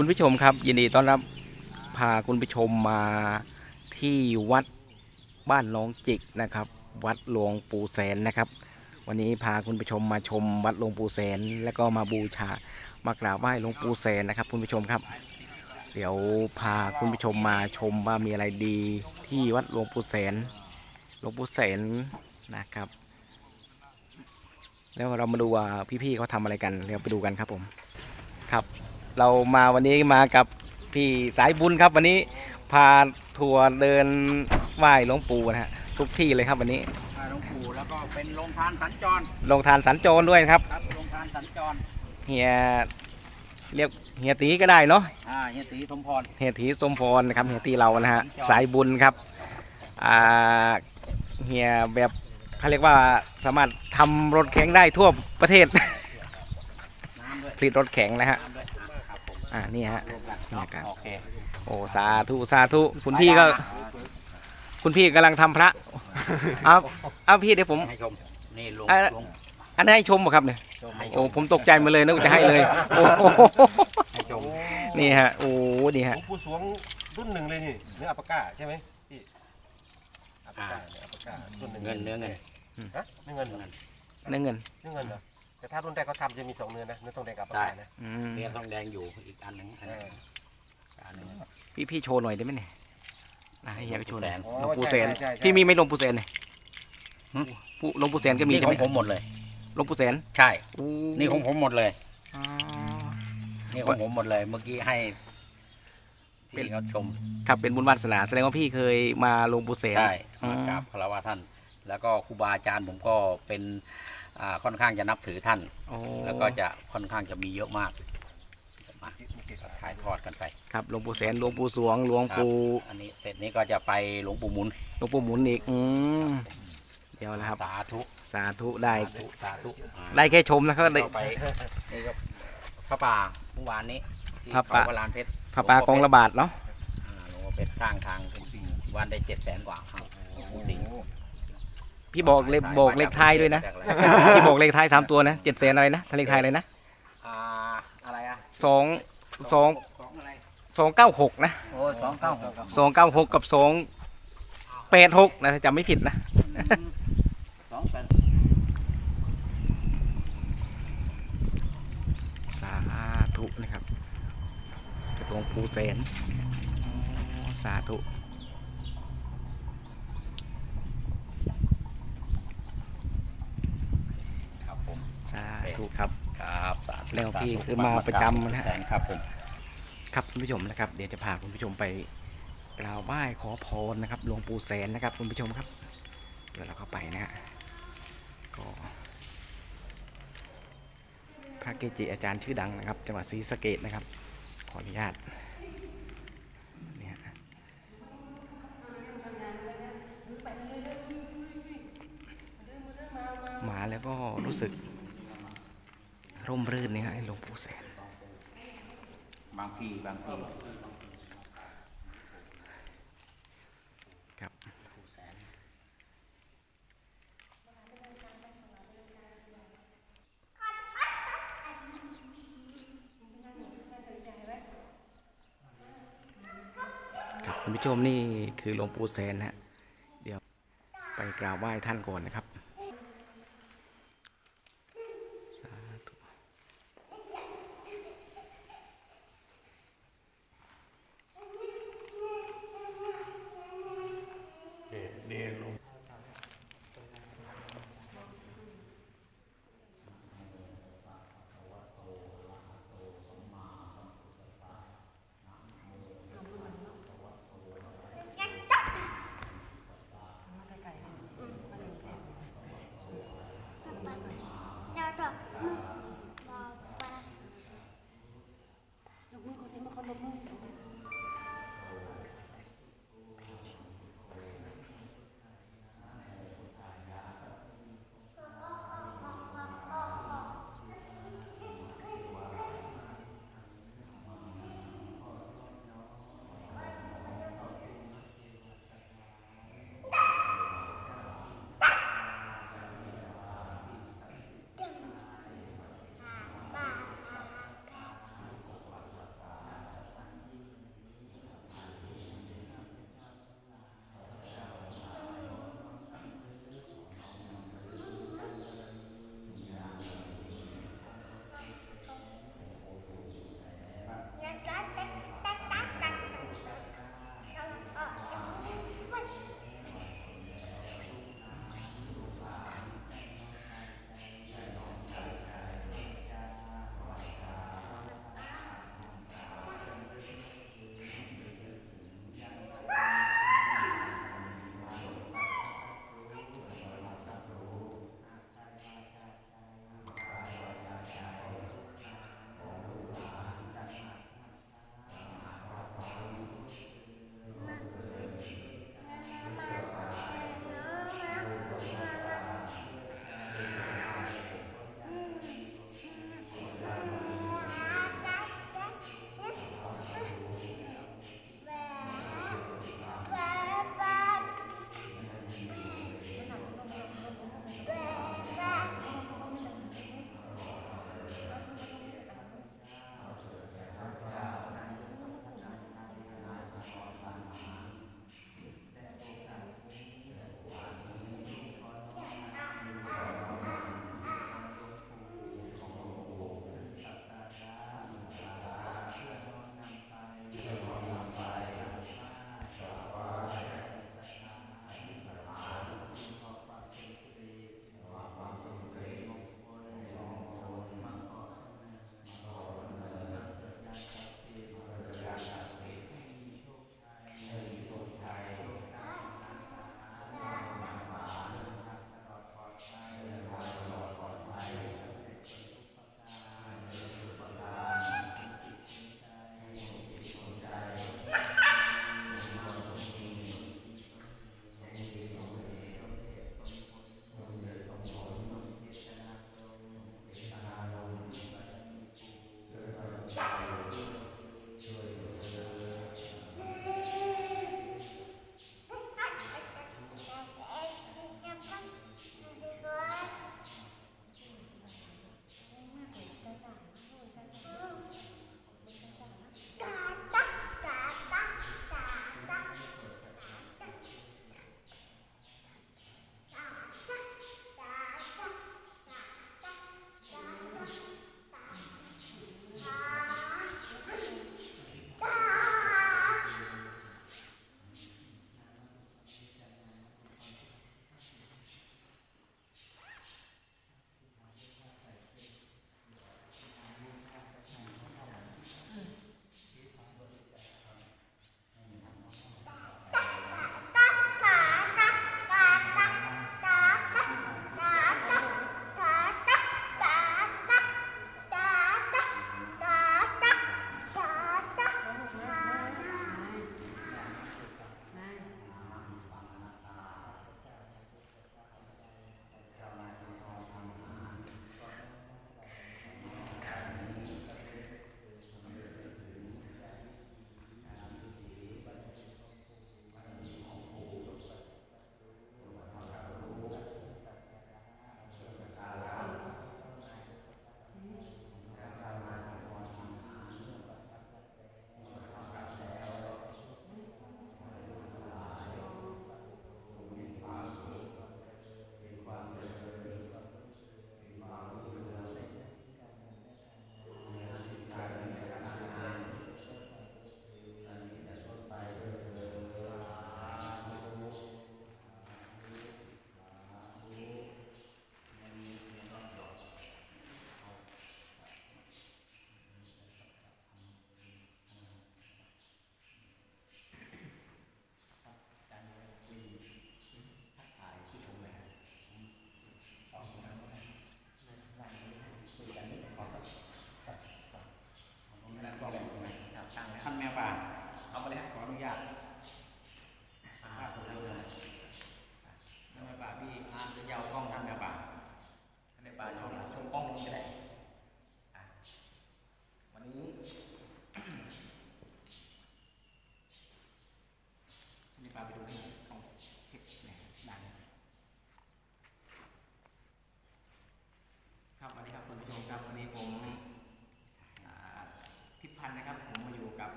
คุณผู้ชมครับ ยินดีต้อนรับพาคุณผู้ชมมาที่วัดบ้านหน้องจิกนะครับ วัดหลวงปู่แสนนะครับ วันนี้พาคุณผู้ชมมาชมวัดหลวงปู่แสน แล้วก็มาบูชามากราบไหว้หลวงปู่แสนนะครับ คุณผู้ชมครับ เดี๋ยวพาคุณผู้ชมมาชมว่ามีอะไรดีที่วัดหลวงปู่แสนหลวงปู่แสนนะครับ แล้วเรามาดูว่าพี่ๆเขาทำอะไรกันเดี๋ยวไปดูกันครับผมครับ เรามาวันนี้มากับพี่สายบุญครับ วันนี้พาทัวร์เดินไหว้หลวงปู่นะฮะทุกที่เลยครับวันนี้อ่าหลวงปู่แล้วก็เป็นโรงทานสัญจรลงทานสัญจรด้วยนะครับครับโรงทานสัญจรเฮียเรียกเฮียตีก็ได้เนาะอ่าเฮียตีสมพร เฮียตีสมพรนะครับเฮียตีเรานะฮะสายบุญครับอ่าเฮียแบบเขาเรียกว่าสามารถทำรถแข็งได้ทั่วประเทศ น้ำด้วยผลิตรถแข็งนะฮะน้ำด้วย อ่าครับผมอ่านี่ฮะรวมกันนี่ครับโอเคโอ้สาธุสาธุคุณพี่ก็ คุณพี่กำลังทำพระเอาเอาพี่เดี๋ยวผมให้ชมนี่หลวงอ่าหลวงอันนี้นให้ชมบ่ครับเนี่ยให้ชโอ้มผมตกใจมาเลยนึกว่าจะให้เลยโอ้โหให้ชมนี่ฮะโอ้นี่หลฮะวงปู่สวงรุ่นหนึ่งเลยนี่เนื้ออัปปะก้าใช่ไหมพี่อัปปะก้าเนี่ยอัปปะก้ารุ่นหนึ่งเงินเนื้อเงินฮะเนื้อเงินเหรอเนื้อเงินเนื้อเงินเหรอ แต่ถ้ารุ่นแรกเขาทำจะมีสองเนื้อนะเนื้อทองแดงกับอัปปะก้านะอืมเนื้อทองแดงอยู่อีกอันหนึ่งอันเอนี้อ อันหนึ่งพี่พี่โชว์หน่อยได้ไหมเนี่ยอะให้เฮียไปโชว์หน่อยหลวงปู่หลวงปู่แสน ใช่ใช่ใช่ พี่มีไหมหลวงปู่แสนเนี่ยหึ ปู่หลวงปู่แสนก็มีนี่ใช่ขไหอมงผมหมดเลย หลวงปู่แสนใช่โอ้นี่ของผมหมดเลย อ๋อ นี่ของผมหมดเลย เมื่อกี้ให้เป็น ที่เขาชม ครับเป็นบุญวาสนาแสดงว่าพี่เคยมาหลวงปู่แสน ใช่อืม มากราบคารวะท่าน แล้วก็ครูบาอาจารย์ผมก็เป็นอ่า ค่อนข้างจะนับถือท่านโอ้แล้วก็จะค่อนข้างจะมีเยอะมากมาถ่ายทอดกันไป ครับหลวงปู่แสนหลวงปู่สวงหลวงปู่อันนี้เสร็จนี้ก็จะไปหลวงปู่หมุนหลวงปู่หมุนอีกอืมเดี๋ยวนะครับสาธุสาธุได้สาธุสาธุอ่าได้แค่ชมนะครับได้ต่อไปนี่ก็พระป่าเมื่อวานนี้ที่พระป่าเขวรานเพชรพระปากองระบาดเนาะอ่าหลวงพ่อเพชรสร้างทางวันได้เจ็ดแสนกว่าครับหลวงปู่สิงห์ พี่บอกเลขบอกเลขท้ายด้วยนะจากอะไรพี่บอกเลขท้ายสามตัวนะเจ็ดแสนอะไรนะถ้าเลขท้ายอะไรนะอ่าอะไรอะสองสองสองอะไรสองเก้าหกนะโอ้สองเก้าหกสองเก้าหกกับสองแปดหกนะถ้าจำไม่ผิดนะสองแปดสาธุนะครับหลวงปู่แสนอ๋อสาธุ ครับผม สาธุครับครับสาธุแล้วพี่สธุคือมาประจำนะฮะแสนครับผม ครับคุณผู้ชมนะครับเดี๋ยวจะพาคุณผู้ชมไปกราบไหว้ขอพรนะครับหลวงปู่แสนนะครับ คุณผู้ชมครับ เดี๋ยวเราเข้าไปนะฮะก็พระเกจิอาจารย์ชื่อดังนะครับ จังหวัดศรีสะเกดนะครับ ขออนุญาตเนี่ยมาแล้วก็รู้สึก ร่มรื่นนี่ฮะไอ้หลวงปู่แสน บางปีบางปีครับครับคุณผู้ชมนี่คือหลวงปู่แสนฮะเดี๋ยวไปกราบไหว้ท่านก่อนนะครับ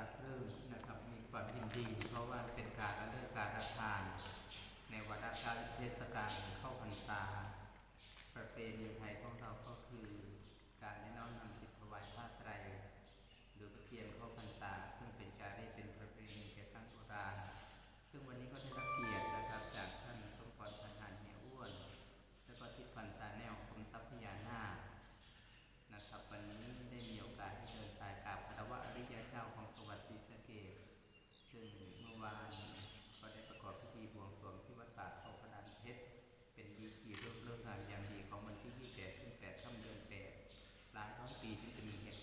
ราบปลื้มนะครับมีความยินดี เพราะว่าเป็นการระลึกการรับทาน ในวันราชเทศกาลเข้าพรรษา ประเพณี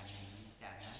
ายอย่างนี้จากนั้น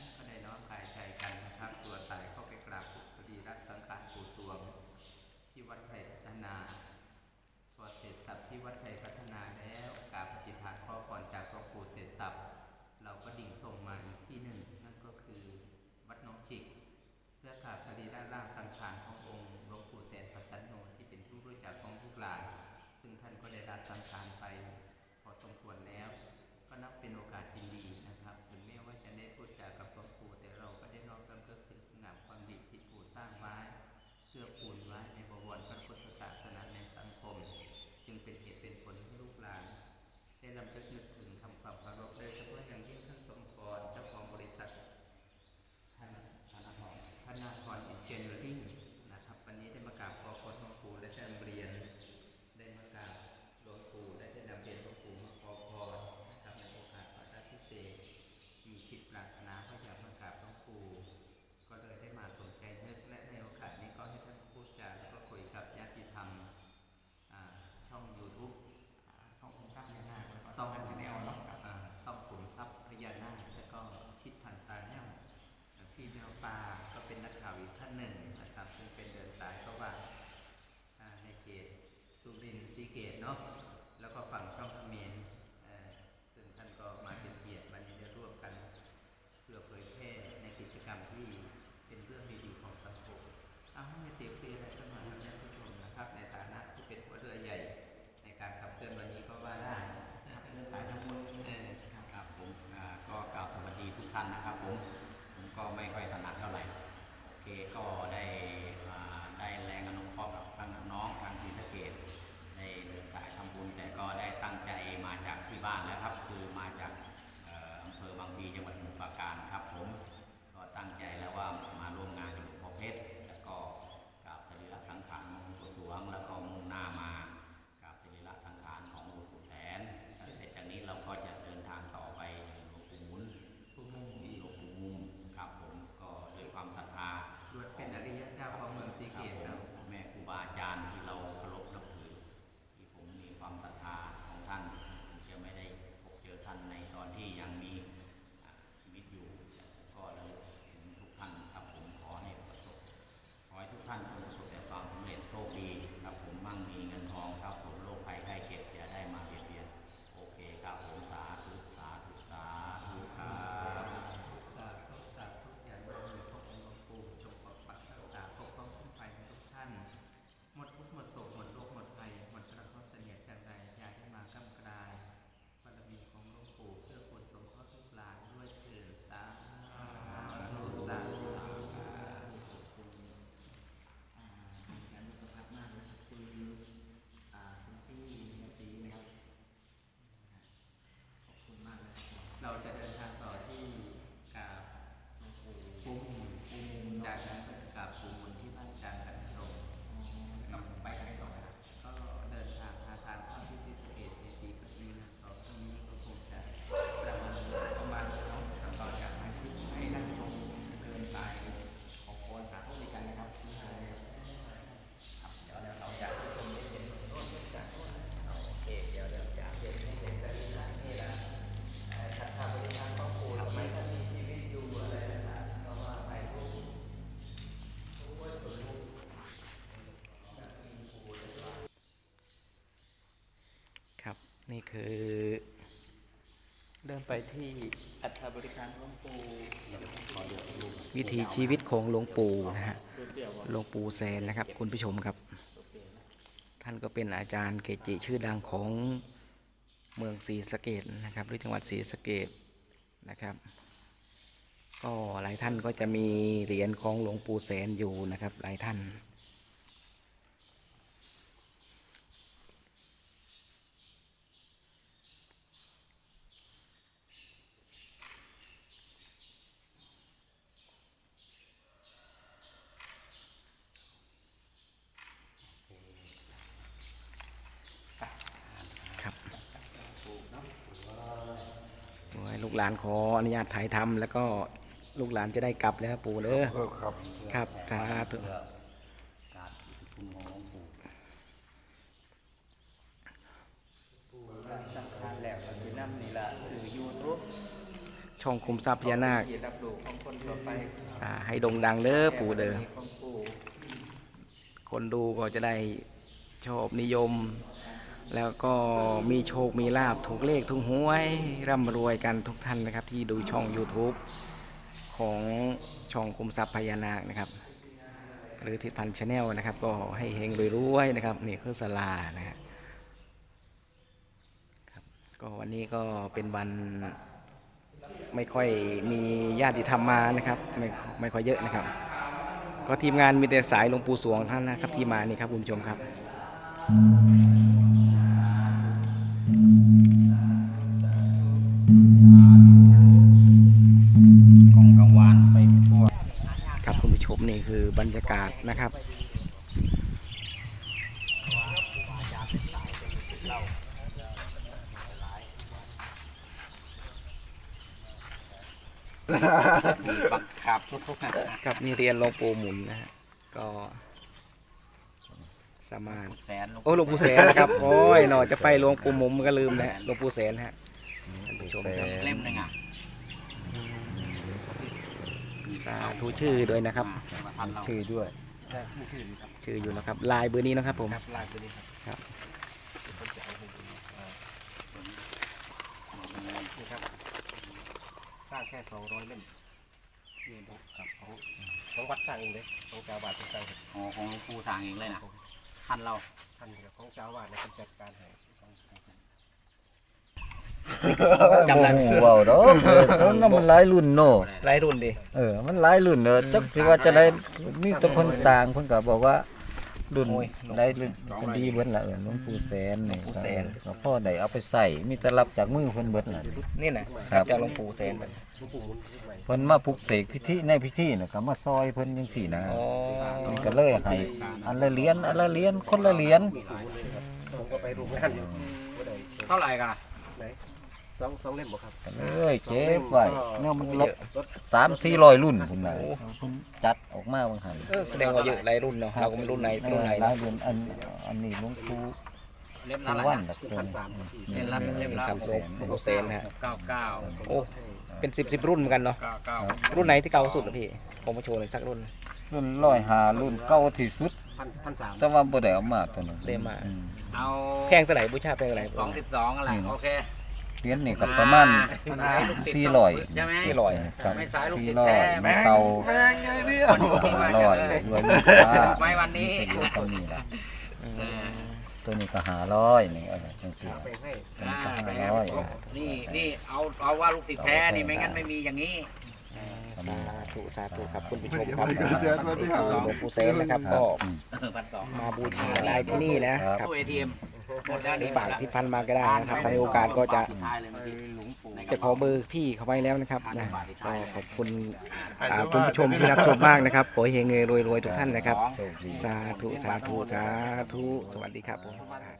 ไม่ค่อยถนัดเท่าไหร่โอเคก็ได้มาได้แรงอนุเคราะห์กับทางน้องทางทีสเกตในเดินสายทำบุญแต่ก็ได้ตั้งใจมาจากที่บ้านแล้วครับ คือมาจากอำเภอบางพีจังหวัด นี่คือเริ่มไปที่อัฐบริการหลวงปู่วิถีชีวิตของหลวงปู่นะฮะหลวงปู่แซนนะครับ คุณผู้ชมครับ ท่านก็เป็นอาจารย์เกจิชื่อดังของเมืองศรีสะเกดนะครับ หรือจังหวัดศรีสะเกดนะครับ ก็หลายท่านก็จะมีเหรียญของหลวงปู่แสนอยู่นะครับ หลายท่าน ขออนุญาตถ่ายทำแล้วก็ลูกหลานจะได้กลับแล้วปู่เด้อครับครับสาธุการประชุมของหลวงปู่สังฆานแล้วก็สินำนี่ล่ะสื่อยูทูบช่องคุมทรัพย์พญานาคที่รับรู้ของคนทั่วไปสาให้โด่งดังเด้อปู่เด้อของปู่คนดูก็จะได้ชอบนิยม แล้วก็มีโชค มีลาบถูกเลขถูกหวย ร่ำรวยกันทุกท่านนะครับ ที่ดูช่อง YouTube ของช่องคุมทรัพย์พญานาคนะครับ หรือทิศพันธ์ชาแนลนะครับ ก็ให้เฮงรวยๆนะครับ นี่คือสลานะครับก็วันนี้ก็เป็นวันไม่ค่อยมีญาติธรรมมานะครับ ไม่ไม่ค่อยเยอะนะครับ ก็ทีมงานมีแต่สายหลวงปู่สวงท่านนะครับที่มานี่ครับคุณผู้ชมครับ นี่คือบรรยากาศนะครับ บังคับกับนี่เรียนหลวงปู่หมุนนะฮะก็สามารถแสนโอ้หลวงปู่แสนนะครับ โอ้ยหนอจะไปหลวงปู่หมุนก็ลืมแล้วหลวงปู่แสนฮะท่านผู้ชมครับ เล่มหนึ่งอะ สาธุชื่อด้วยนะครับทันเราชื่อด้วยใช่ชื่อชื่อดีครับชื่ออยู่นะครับลายเบอร์นี้นะครับ ผมครับลายตัวนี้ครับครับคนจะเอาให้ดูอ่านี่ครับ สร้างแค่สองร้อยเล่มนี่ดูครับของของวัดสร้างเองเลยของเจ้าวาดเป็นสร้างเองอ๋อของหลวงปู่ทางเองเลยนะทันเราท่านเดียวของเจ้าวาดเนี่ยเป็นจัดการให้ จำได้ไหมโอ้ว้าวดอกเออตอนนั้นมันหลายรุ่นเนาะลายรุ่นดิเออ มันหลายรุ่นเนอะจักสิว่าจะได้มีแตัวคนสร้างเพิ่นก็บอกว่ารุ่นได้รุ่นคนดีเบิดละเออหลวงปู่แสนนี่ก็พ่อได้เอาไปใส่มีแต่รับจากมือเพิ่นเบิดล่ะ นี่นะครับ จากหลวงปู่แสนไปหลวงปู่หมุนขึ้นใหม่เพิ่นมาปลุกเสกพิธีในพิธีน่ะก็มาซอยเพิ่นจังซี่นะอ๋อเพิ่นก็เลยให้อันละเหรียญอันละเหรียญคนละเหรียญผมก็ไปร่วมงานอยู่ก็ได้เท่าไหร่กัน ไหนสองสองเล่มบ่ครับก็เลยเก็บไว้เนี่ยมันลด3-400รุ่นพุ่นน่ะเพิ่นจัดออกมาบางหันเออแสดงว่าเยอะลายรุ่นเนาะเราก็ไม่รุ่นไหนรุ่นไหนหลานะยรุ่นอันอันนี้หลวงปู่เล่มปู่ละวันไรดอกเพิ่พันนสามพันสี่เล่มละเล่มละครับหลวงปู่แสนนะฮะเก้าเก้าโอ้เป็นสิบสิบรุ่นเหมือนกันเนาะเก้าเก้ารุ่นไหนที่เก่าสุดอะพี่ผมมาโชว์หน่อยสักรุ่นรุ่นร้อยหารุ่นเก่าที่สุด พันพันสามแต่ว่าบ่ได้เอามาตัวนั้นได้มา อืเอาแพงเท่าไหร่บูชาแพงเท่าไหร่ สองสิบสองอะไรโอเค เหรียญนี่ก็ประมาณสายลูกติด400ใช่ไหมสี่ร้อยครับไม่สายลูกศิษย์400แท้มาเก่าวันนี้มาร้อยเลยรวยลูกค้าไม่วันนี้ เป็นอยู่ตรงนี้ล่ะตัวนี้ก็500นี่เออจังซี่ไปให้ตัวนี้อ่าก็ไปให้500นี่นี่เอาเอาว่าลูกศิษย์แท้นี่ไม่งั้นไม่มีอย่างนี้ สาธุสาธุครับคุณผู้ชมครับนี่คือหลวงปู่แสนนะครับก็อืมพันสองมาบูชาได้ที่นี่นะครับตู้เอทีเอ็มหมดแล้วหรือนี่ฝากที่พันมาก็ได้นะครับถ้ามีโอกาสก็จะท้ายเลยเมื่อกี้หลวงปู่จะขอเบอร์พี่เขาไว้แล้วนะครับนะก็ขอบคุณอ่าคุณผู้ชมที่รับชมมากนะครับขอให้เฮงเงยรวยๆทุกท่านนะครับ สาธุสาธุสาธุสวัสดีครับผมสาธุ